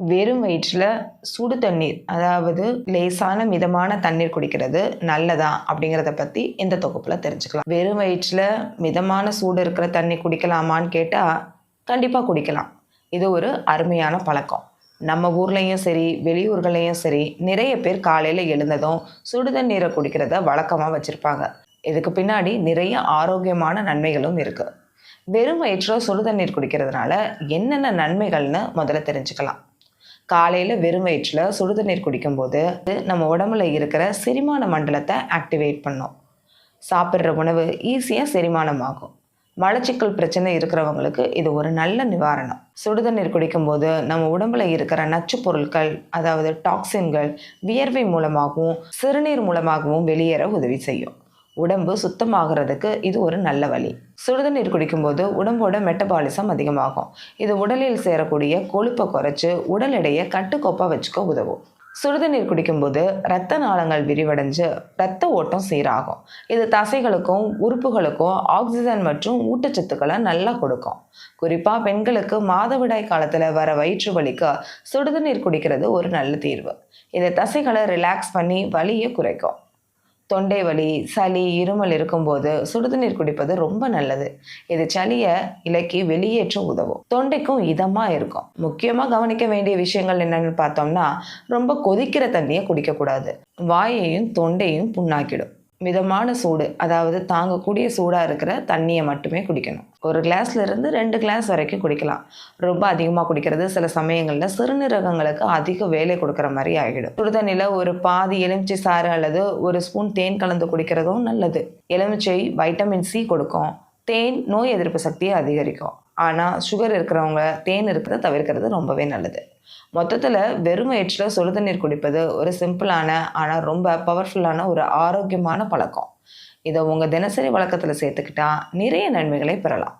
வெறும் வயிற்றில் சுடு தண்ணீர் அதாவது லேசான மிதமான தண்ணீர் குடிக்கிறது நல்லதா அப்படிங்கிறத பற்றி இந்த தொகுப்பில் தெரிஞ்சுக்கலாம். வெறும் வயிற்றில் மிதமான சூடு இருக்கிற தண்ணி குடிக்கலாமான்னு கேட்டால் கண்டிப்பாக குடிக்கலாம். இது ஒரு அருமையான பழக்கம். நம்ம ஊர்லேயும் சரி வெளியூர்களையும் சரி நிறைய பேர் காலையில் எழுந்ததும் சுடு தண்ணீரை குடிக்கிறத வழக்கமாக வச்சுருப்பாங்க. இதுக்கு பின்னாடி நிறைய ஆரோக்கியமான நன்மைகளும் இருக்குது வெறும் வயிற்றில் சுடு தண்ணீர் குடிக்கிறதுனால என்னென்ன நன்மைகள்னு முதல்ல தெரிஞ்சுக்கலாம். காலையில் வெறும் வயிற்றில் சுடு தண்ணீர் குடிக்கும்போது நம்ம உடம்புல இருக்கிற செரிமான மண்டலத்தை ஆக்டிவேட் பண்ணும். சாப்பிட்ற உணவு ஈஸியாக செரிமானமாகும். மலச்சிக்கல் பிரச்சனை இருக்கிறவங்களுக்கு இது ஒரு நல்ல நிவாரணம். சுடுதண்ணீர் குடிக்கும்போது நம்ம உடம்புல இருக்கிற நச்சு பொருட்கள் அதாவது டாக்ஸின்கள் வியர்வை மூலமாகவும் சிறுநீர் மூலமாகவும் வெளியேற உதவி செய்யும். உடம்பு சுத்தமாகிறதுக்கு இது ஒரு நல்ல வழி. சுடுதண்ணீர் குடிக்கும்போது உடம்போட மெட்டபாலிசம் அதிகமாகும். இது உடலில் சேரக்கூடிய கொழுப்பை குறைச்சு உடல் எடையை கட்டுக்கோப்பாக வச்சுக்க உதவும். சுடுதண்ணீர் குடிக்கும்போது இரத்த நாளங்கள் விரிவடைஞ்சு இரத்த ஓட்டம் சீராகும். இது தசைகளுக்கும் உறுப்புகளுக்கும் ஆக்சிஜன் மற்றும் ஊட்டச்சத்துக்களை நல்லா கொடுக்கும். குறிப்பாக பெண்களுக்கு மாதவிடாய் காலத்தில் வர வயிற்று வலிக்கு சுடுதண்ணீர் குடிக்கிறது ஒரு நல்ல தீர்வு. இது தசைகளை ரிலாக்ஸ் பண்ணி வலியை குறைக்கும். தொண்டை வலி சளி இருமல் இருக்கும்போது சுடுதண்ணீர் குடிப்பது ரொம்ப நல்லது. இது சளியை இலக்கி வெளியேற்ற உதவும். தொண்டைக்கும் இதமாக இருக்கும். முக்கியமாக கவனிக்க வேண்டிய விஷயங்கள் என்னென்னு பார்த்தோம்னா ரொம்ப கொதிக்கிற தண்ணியை குடிக்கக்கூடாது. வாயையும் தொண்டையும் புண்ணாக்கிடும். மிதமான சூடு அதாவது தாங்கக்கூடிய சூடாக இருக்கிற தண்ணியை மட்டுமே குடிக்கணும். ஒரு கிளாஸ்ல இருந்து ரெண்டு கிளாஸ் வரைக்கும் குடிக்கலாம். ரொம்ப அதிகமாக குடிக்கிறது சில சமயங்களில் சிறுநீரகங்களுக்கு அதிக வேலை கொடுக்குற மாதிரி ஆகிடும். சுடுதண்ணியில் ஒரு பாதி எலுமிச்சை சாறு அல்லது ஒரு ஸ்பூன் தேன் கலந்து குடிக்கிறதும் நல்லது. எலுமிச்சை வைட்டமின் சி கொடுக்கும். தேன் நோய் எதிர்ப்பு சக்தியை அதிகரிக்கும். ஆனால் சுகர் இருக்கிறவங்க தேன் இருக்கிறத தவிர்க்கிறது ரொம்பவே நல்லது. மொத்தத்தில் வெறும் வயிற்றில் சுடு தண்ணீர் குடிப்பது ஒரு சிம்பிளான ஆனால் ரொம்ப பவர்ஃபுல்லான ஒரு ஆரோக்கியமான பழக்கம். இதை உங்கள் தினசரி வழக்கத்தில் சேர்த்துக்கிட்டா நிறைய நன்மைகளை பெறலாம்.